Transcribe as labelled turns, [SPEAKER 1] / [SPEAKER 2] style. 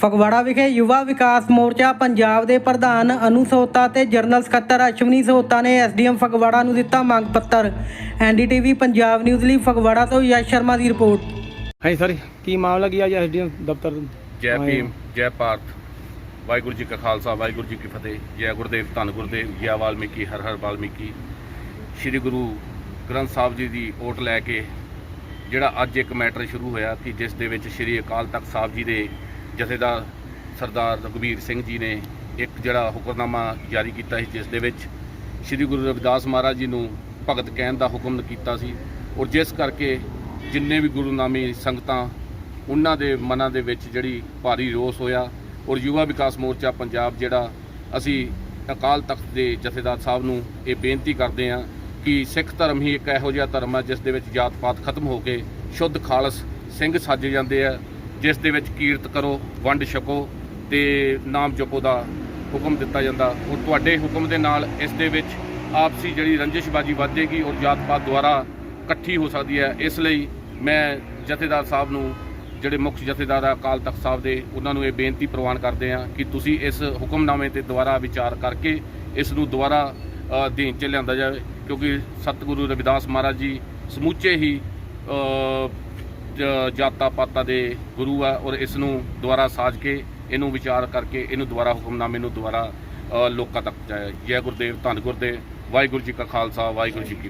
[SPEAKER 1] ਫਗਵਾੜਾ ਵਿਖੇ ਯੁਵਾ ਵਿਕਾਸ ਮੋਰਚਾ ਪੰਜਾਬ ਦੇ ਪ੍ਰਧਾਨ ਅਨੂ ਸੋਤਾ ਤੇ ਜਨਰਲ ਸਕੱਤਰ ਅਸ਼ਵਨੀ ਸੋਤਾ ਨੇ ਐਸਡੀਐਮ ਫਗਵਾੜਾ ਨੂੰ ਦਿੱਤਾ ਮੰਗ ਪੱਤਰ। ਐਨਡੀਟੀਵੀ ਪੰਜਾਬ ਨਿਊਜ਼ ਲਈ ਫਗਵਾੜਾ ਤੋਂ ਯਸ਼ ਸ਼ਰਮਾ ਦੀ ਰਿਪੋਰਟ।
[SPEAKER 2] ਹਾਂਜੀ ਸਰ ਕੀ ਮਾਮਲਾ ਕੀ ਅੱਜ ਐਸਡੀਐਮ ਦਫ਼ਤਰ
[SPEAKER 3] ਜੈ ਭੀਮ ਜੈ ਭਾਰਤ। ਵਾਹਿਗੁਰੂ ਜੀ ਕਾ ਖਾਲਸਾ ਵਾਹਿਗੁਰੂ ਜੀ ਕੀ ਫਤਿਹ। ਜੈ ਗੁਰਦੇਵ ਧੰਨ ਗੁਰਦੇਵ ਜੈ ਵਾਲਮੀਕੀ ਹਰ ਹਰ ਵਾਲਮੀਕੀ। ਸ੍ਰੀ ਗੁਰੂ ਗ੍ਰੰਥ ਸਾਹਿਬ ਜੀ ਦੀ ਓਟ ਲੈ ਕੇ ਜਿਹੜਾ ਅੱਜ ਇੱਕ ਮੈਟਰ ਸ਼ੁਰੂ ਹੋਇਆ ਕਿ ਜਿਸ ਦੇ ਵਿੱਚ ਸ੍ਰੀ ਅਕਾਲ ਤਖਤ ਸਾਹਿਬ ਜੀ ਦੇ ਜਥੇਦਾਰ ਸਰਦਾਰ ਰਘਬੀਰ ਸਿੰਘ ਜੀ ਨੇ ਇੱਕ ਜਿਹੜਾ ਹੁਕਮਨਾਮਾ ਜਾਰੀ ਕੀਤਾ ਸੀ, ਜਿਸ ਦੇ ਵਿੱਚ ਸ੍ਰੀ ਗੁਰੂ ਰਵਿਦਾਸ ਮਹਾਰਾਜ ਜੀ ਨੂੰ ਭਗਤ ਕਹਿਣ ਦਾ ਹੁਕਮ ਕੀਤਾ ਸੀ ਔਰ ਜਿਸ ਕਰਕੇ ਜਿੰਨੇ ਵੀ ਗੁਰੂ ਨਾਮੀ ਸੰਗਤਾਂ ਉਹਨਾਂ ਦੇ ਮਨਾਂ ਦੇ ਵਿੱਚ ਜਿਹੜੀ ਭਾਰੀ ਰੋਸ ਹੋਇਆ ਔਰ ਯੁਵਾ ਵਿਕਾਸ ਮੋਰਚਾ ਪੰਜਾਬ ਜਿਹੜਾ ਅਸੀਂ ਅਕਾਲ ਤਖਤ ਦੇ ਜਥੇਦਾਰ ਸਾਹਿਬ ਨੂੰ ਇਹ ਬੇਨਤੀ ਕਰਦੇ ਹਾਂ ਕਿ ਸਿੱਖ ਧਰਮ ਹੀ ਇੱਕ ਇਹੋ ਜਿਹਾ ਧਰਮ ਹੈ ਜਿਸ ਦੇ ਵਿੱਚ ਜਾਤ ਪਾਤ ਖਤਮ ਹੋ ਕੇ ਸ਼ੁੱਧ ਖਾਲਸ ਸਿੰਘ ਸਾਜੇ ਜਾਂਦੇ ਆ। ਜਿਸ ਦੇ ਵਿੱਚ ਕੀਰਤ ਕਰੋ, ਵੰਡ ਛਕੋ ਤੇ ਨਾਮ ਜਪੋ ਦਾ ਹੁਕਮ ਦਿੱਤਾ ਜਾਂਦਾ। ਔਰ ਤੁਹਾਡੇ ਹੁਕਮ ਦੇ ਨਾਲ ਇਸ ਦੇ ਵਿੱਚ ਆਪਸੀ ਜਿਹੜੀ ਰੰਜਿਸ਼ਬਾਜੀ ਵਧੇਗੀ ਔਰ ਜਾਤ ਪਾਤ ਦੁਆਰਾ ਇਕੱਠੀ ਹੋ ਸਕਦੀ ਹੈ। ਇਸ ਲਈ ਮੈਂ ਜਥੇਦਾਰ ਸਾਹਿਬ ਨੂੰ, ਜਿਹੜੇ ਮੁੱਖ ਜਥੇਦਾਰ ਆ ਅਕਾਲ ਤਖਤ ਸਾਹਿਬ ਦੇ, ਉਹਨਾਂ ਨੂੰ ਇਹ ਬੇਨਤੀ ਪ੍ਰਵਾਨ ਕਰਦੇ ਆ ਕਿ ਤੁਸੀਂ ਇਸ ਹੁਕਮਨਾਮੇ ਤੇ ਦੁਬਾਰਾ ਵਿਚਾਰ ਕਰਕੇ ਇਸ ਨੂੰ ਦੁਬਾਰਾ ਦੇਣ ਚ ਲਿਆਂਦਾ ਜਾਵੇ। ਕਿਉਂਕਿ ਸਤਿਗੁਰੂ ਰਵਿਦਾਸ ਮਹਾਰਾਜ ਜੀ ਸਮੁੱਚੇ ਹੀ ਜਾਤਾ ਪਾਤਾ ਦੇ ਗੁਰੂ ਆ ਔਰ ਇਸ ਨੂੰ ਦੁਬਾਰਾ ਸਾਜ ਕੇ ਇਹਨੂੰ ਵਿਚਾਰ ਕਰਕੇ ਇਹਨੂੰ ਦੁਬਾਰਾ ਹੁਕਮਨਾਮੇ ਨੂੰ ਦੁਬਾਰਾ ਲੋਕਾਂ ਤੱਕ ਪਹੁੰਚਾਇਆ ਜੈ ਗੁਰਦੇਵ, ਧੰਨ ਗੁਰਦੇਵ, ਵਾਹਿਗੁਰੂ ਜੀ ਕਾ ਖਾਲਸਾ, ਵਾਹਿਗੁਰੂ ਜੀ ਕੀ